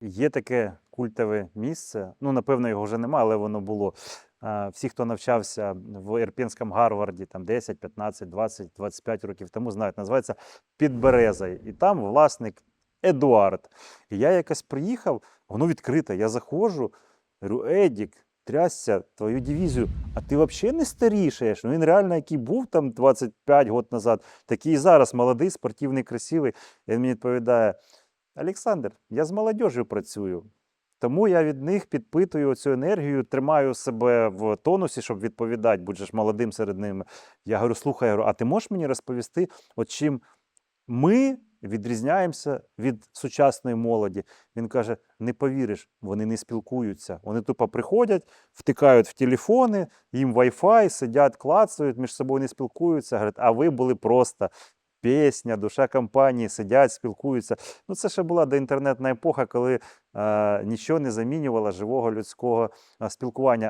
Є таке культове місце. Ну, напевно, його вже немає, але воно було. Всі, хто навчався в Ірпінському Гарварді там 10, 15, 20, 25 років тому, знають, називається Підбереза. І там власник Едуард. І я якось приїхав, воно відкрите. Я заходжу, говорю, Едік, трясся твою дивізію, а ти взагалі не старішаєш. Ну він реально, який був там 25 років назад, такий і зараз молодий, спортивний, красивий. І він мені відповідає: Олександр, я з молодежю працюю. Тому я від них підпитую цю енергію, тримаю себе в тонусі, щоб відповідати, будь ж молодим серед ними. Я говорю, слухай, а ти можеш мені розповісти, от чим ми відрізняємося від сучасної молоді? Він каже: не повіриш, вони не спілкуються. Вони тупо приходять, втикають в телефони, їм Wi-Fi, сидять, клацають, між собою не спілкуються. Говорять, а ви були просто пісня, душа компанії, сидять, спілкуються. Ну, це ще була доінтернетна епоха, коли е, нічого не замінювало живого людського е, спілкування.